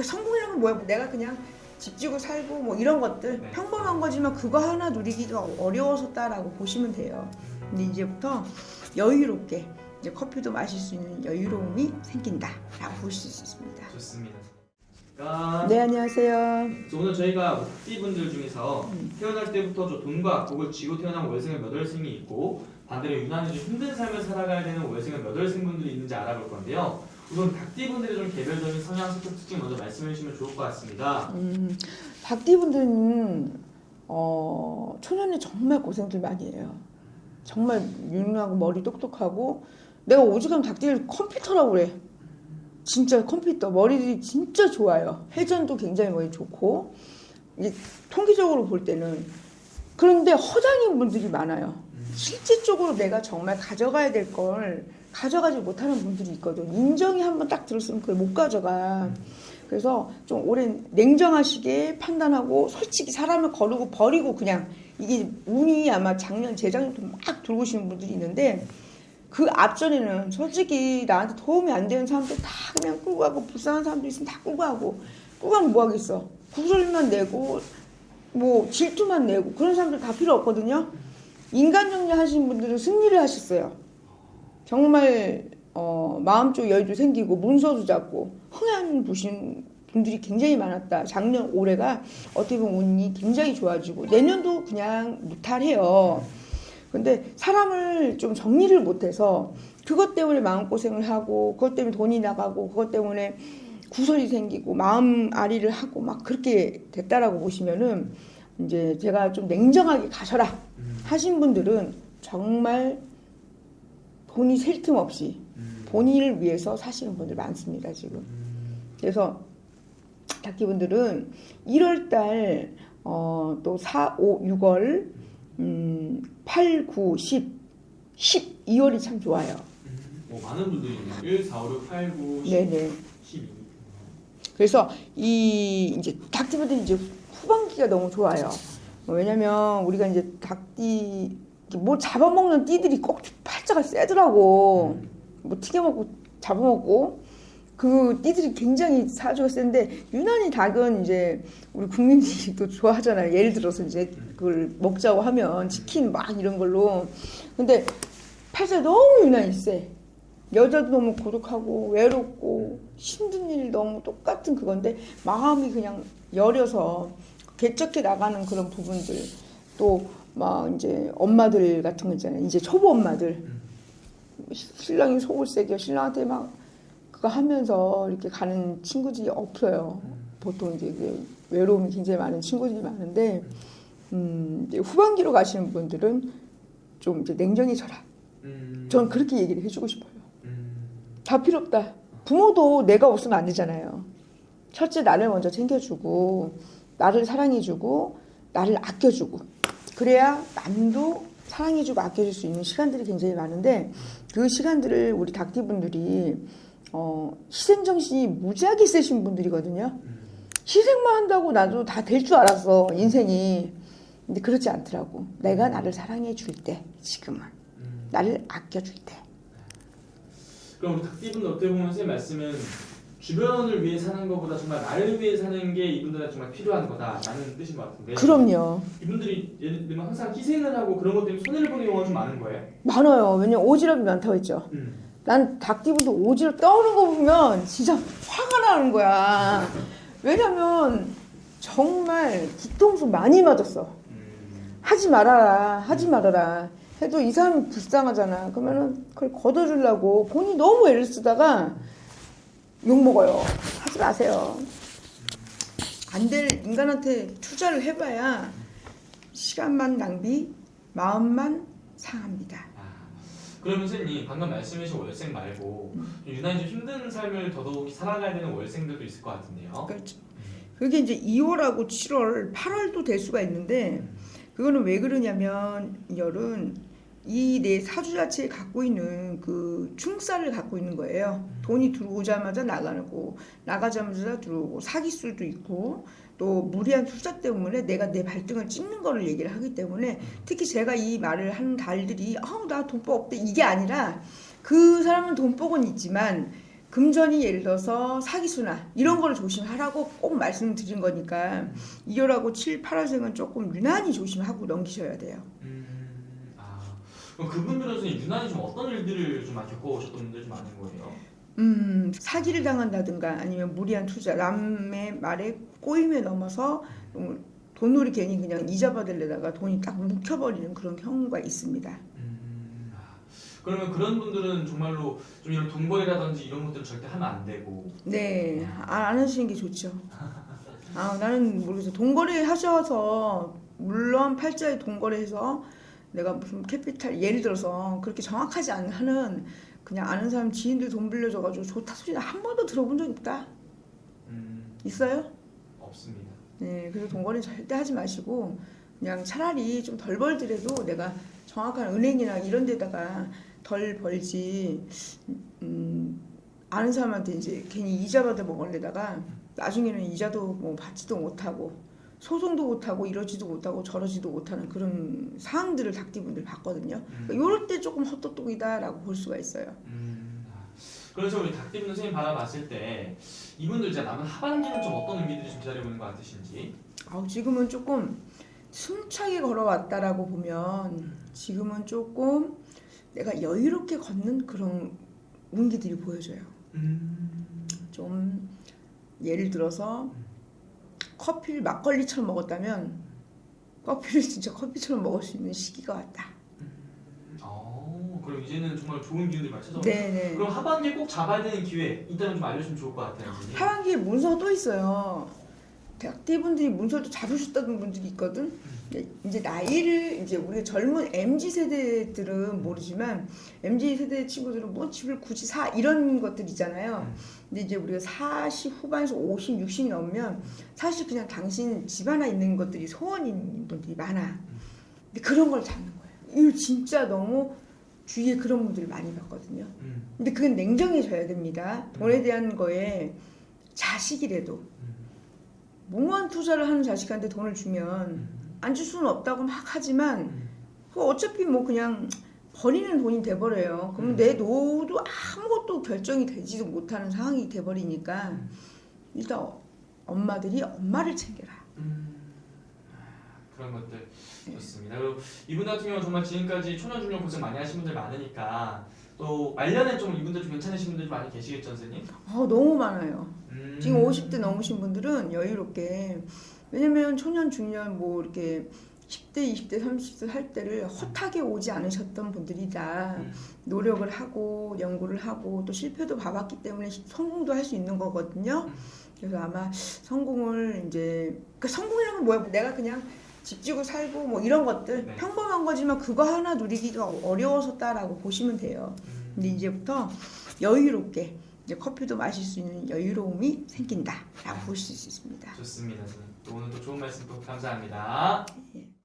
그 성공이라는 건 뭐야? 내가 그냥 집 지고 살고 뭐 이런 것들 네. 평범한 거지만 그거 하나 누리기가 어려워졌다라고 보시면 돼요. 근데 이제부터 여유롭게 이제 커피도 마실 수 있는 여유로움이 생긴다라고 보실 수 있습니다. 좋습니다. 자, 네 안녕하세요. 그래서 오늘 저희가 띠분들 중에서 음. 태어날 때부터 저 돈과 복을 쥐고 태어난 월생은 몇 월생이 있고 반대로 유난히 좀 힘든 삶을 살아가야 되는 월생은 몇 월생 분들이 있는지 알아볼 건데요. 우선 닭띠분들의 좀 개별적인 성향, 성격 특징 먼저 말씀해 주시면 좋을 것 같습니다. 음, 박디분들은 어, 초년에 정말 고생들 많이 해요. 정말 유능하고 머리 똑똑하고 내가 오죽하면 닭띠를 컴퓨터라고 그래. 진짜 컴퓨터 머리들이 진짜 좋아요. 회전도 굉장히 머리 좋고 이게 통계적으로 볼 때는 그런데 허당인 분들이 많아요. 실질적으로 내가 정말 가져가야 될 걸 가져가지 못하는 분들이 있거든. 인정이 한번 딱 들었으면 그걸 못 가져가. 그래서 좀 오랜 냉정하시게 판단하고 솔직히 사람을 거르고 버리고 그냥 이게 운이 아마 작년 재작년부터 막 들어오시는 분들이 있는데 그 앞전에는 솔직히 나한테 도움이 안 되는 사람들 다 그냥 끌고 가고 불쌍한 사람들 있으면 다 끌고 가고 끌고 가면 뭐 하겠어 구설만 내고 뭐 질투만 내고 그런 사람들 다 필요 없거든요 인간 정리 하신 분들은 승리를 하셨어요 정말 어, 마음 쪽 여유도 생기고 문서도 잡고 흥한 보신 분들이 굉장히 많았다. 작년 올해가 어떻게 보면 운이 굉장히 좋아지고 내년도 그냥 무탈해요. 근데 사람을 좀 정리를 못해서 그것 때문에 마음고생을 하고 그것 때문에 돈이 나가고 그것 때문에 구설이 생기고 마음 아리를 하고 막 그렇게 됐다라고 보시면은 이제 제가 좀 냉정하게 가셔라 하신 분들은 정말 돈이 셀 틈 없이 본인을 위해서 사시는 분들 많습니다 지금. 그래서 닭띠분들은 1월달 어, 또 4, 5, 6월 음, 8, 9, 10, 10, 2월이 참 좋아요. 뭐 많은 분들이 있네요. 1, 4, 5, 6, 8, 9, 10, 네네. 12. 그래서 이 이제 닭띠분들이 이제 후반기가 너무 좋아요. 어, 왜냐면 우리가 이제 닭띠 뭐 잡아먹는 띠들이 꼭 팔자가 세더라고. 뭐 튀겨먹고 잡아먹고 그 띠들이 굉장히 사주가 센데 유난히 닭은 이제 우리 국민들이 또 좋아하잖아요. 예를 들어서 이제 그걸 먹자고 하면 치킨 막 이런 걸로. 근데 팔자 너무 유난히 세. 여자도 너무 고독하고 외롭고 힘든 일 너무 똑같은 그건데 마음이 그냥 여려서 개척해 나가는 그런 부분들 또 막 이제 엄마들 같은 거 있잖아요. 이제 초보 엄마들 신랑이 속을 새겨 신랑한테 막 그거 하면서 이렇게 가는 친구들이 없어요. 보통 이제 그 외로움이 굉장히 많은 친구들이 많은데 음, 이제 후반기로 가시는 분들은 좀 이제 냉정해져라. 음. 전 그렇게 얘기를 해주고 싶어요. 음. 다 필요 없다. 부모도 내가 없으면 안 되잖아요. 첫째 나를 먼저 챙겨주고 나를 사랑해주고 나를 아껴주고 그래야 남도 사랑해주고 아껴줄 수 있는 시간들이 굉장히 많은데 그 시간들을 우리 닭띠분들이 어, 희생 정신이 무지하게 세신 분들이거든요. 희생만 한다고 나도 다 될 줄 알았어 인생이. 근데 그렇지 않더라고. 내가 나를 사랑해 줄 때, 지금은 음. 나를 아껴줄 때. 그럼 우리 닭띠분들 어떻게 보면 선생님 말씀은 주변을 위해 사는 것보다 정말 나를 위해 사는 게 이분들한테 정말 필요한 거다라는 뜻인 것 같은데 그럼요. 이분들이 예를 들면 항상 희생을 하고 그런 것 때문에 손해를 보는 경우가 좀 많은 거예요. 많아요. 왜냐면 오지랖이 많다고 했죠. 음. 난 닭띠분도 오지랖 떠오는 거 보면 진짜 화가 나는 거야. 왜냐면 정말 뒤통수 많이 맞았어. 음. 하지 말아라, 하지 말아라. 해도 이 사람이 불쌍하잖아. 그러면은 그걸 걷어주려고 본인이 너무 애를 쓰다가 욕먹어요. 하지 마세요. 안 될 인간한테 투자를 해봐야 시간만 낭비, 마음만 상합니다. 아, 그러면 선생님 방금 말씀하신 월생 말고 좀 유난히 좀 힘든 삶을 더더욱 살아가야 되는 월생들도 있을 것 같은데요. 그렇죠. 그게 이제 2월하고 7월, 8월도 될 수가 있는데 그거는 왜 그러냐면 열은 이 내 사주 자체에 갖고 있는 그 충살을 갖고 있는 거예요. 돈이 들어오자마자 나가고. 나가자마자 들어오고 사기수도 있고 또 무리한 투자 때문에 내가 내 발등을 찍는 거를 얘기를 하기 때문에 특히 제가 이 말을 하는 달들이 아우 나 돈법 없대. 이게 아니라 그 사람은 돈복은 있지만 금전이 예를 들어서 사기수나 이런 거를 조심하라고 꼭 말씀드린 거니까 2월하고 7, 8월생은 조금 유난히 조심하고 넘기셔야 돼요. 음, 아, 그럼 그분들은 선생님 유난히 좀 어떤 일들을 좀 많이 겪어오셨던 분들 좀 많은 거예요? 음, 사기를 당한다든가 아니면 무리한 투자, 남의 말에 꼬임에 넘어서 음, 돈으로 괜히 그냥 이자 받으려다가 돈이 딱 묵혀버리는 그런 경우가 있습니다. 음, 아, 그러면 그런 분들은 정말로 좀 이런 돈벌이라든지 이런 것들은 절대 하면 안 되고 네, 아, 안 하시는 게 좋죠. 아, 나는 모르겠어. 돈거래 하셔서 물론 팔자에 돈거래해서 내가 무슨 캐피탈 예를 들어서 그렇게 정확하지 않은 그냥 아는 사람 지인들 돈 빌려줘가지고 좋다 소리 한 번도 들어본 적 있다. 음, 있어요? 없습니다. 네, 그래서 돈거래 절대 하지 마시고 그냥 차라리 좀 덜 벌더라도 내가 정확한 은행이나 이런 데다가 덜 벌지 음, 아는 사람한테 이제 괜히 이자 받아 먹으려다가 나중에는 이자도 뭐 받지도 못하고 소송도 못하고 이러지도 못하고 저러지도 못하는 그런 상황들을 닭띠분들 봤거든요. 음, 그러니까 이럴 때 조금 헛똑똑이다라고 볼 수가 있어요. 음, 아, 그래서 우리 닭띠분 선생님 바라봤을 때 이분들 이제 남은 하반기는 좀 어떤 의미들이 좀 기다리고 있는 것 같으신지 아우 지금은 조금 숨차게 걸어왔다라고 보면 지금은 조금 내가 여유롭게 걷는 그런 운기들이 보여져요. 음, 좀 예를 들어서 커피를 막걸리처럼 먹었다면 커피를 진짜 커피처럼 먹을 수 있는 시기가 왔다. 어, 그럼 이제는 정말 좋은 기운들이 많이 찾아오고 네네. 그럼 하반기에 꼭 잡아야 되는 기회 있다면 좀 알려주면 좋을 것 같아요 선생님. 하반기에 문서가 또 있어요. 대학대분들이 문서도 잡으셨다는 분들이 있거든. 근데 이제 나이를 이제 우리 젊은 mz 세대들은 모르지만 mz 세대 친구들은 뭐 집을 굳이 사 이런 것들 있잖아요. 음. 근데 이제 우리가 40 후반에서 50, 60이 넘으면 사실 그냥 당신 집 하나 있는 것들이 소원인 분들이 많아. 근데 그런 걸 잡는 거예요. 이거 진짜 너무 주위에 그런 분들 많이 봤거든요. 음, 근데 그건 냉정해져야 됩니다. 돈에 대한 거에 자식이라도 음, 무모한 투자를 하는 자식한테 돈을 주면 음, 안줄 수는 없다고 막 하지만 음. 그 어차피 뭐 그냥 버리는 돈이 돼버려요. 그러면 음. 내 노후도 아무것도 결정이 되지도 못하는 상황이 돼버리니까 음. 일단 어- 엄마들이 엄마를 챙겨라. 음, 아, 그런 것들 좋습니다. 그리고 이분 같은 경우는 정말 지금까지 초년 중년 고생 많이 하신 분들 많으니까 또 말년에 좀 이분들 좀 괜찮으신 분들 좀 많이 계시겠죠 선생님? 어, 너무 많아요. 음. 지금 50대 넘으신 분들은 여유롭게 왜냐면 초년 중년 뭐 이렇게 10대 20대 30대 할 때를 헛하게 오지 않으셨던 분들이다 음. 노력을 하고 연구를 하고 또 실패도 봐봤기 때문에 성공도 할 수 있는 거거든요 음. 그래서 아마 성공을 이제 그 성공이라는 건 뭐야 내가 그냥 집 지고 살고 뭐 이런 것들 네. 평범한 거지만 그거 하나 누리기가 어려워졌다라고 보시면 돼요 음. 근데 이제부터 여유롭게 이제 커피도 마실 수 있는 여유로움이 생긴다라고 볼수 있습니다. 좋습니다. 또 오늘 또 좋은 말씀 또 감사합니다. 예.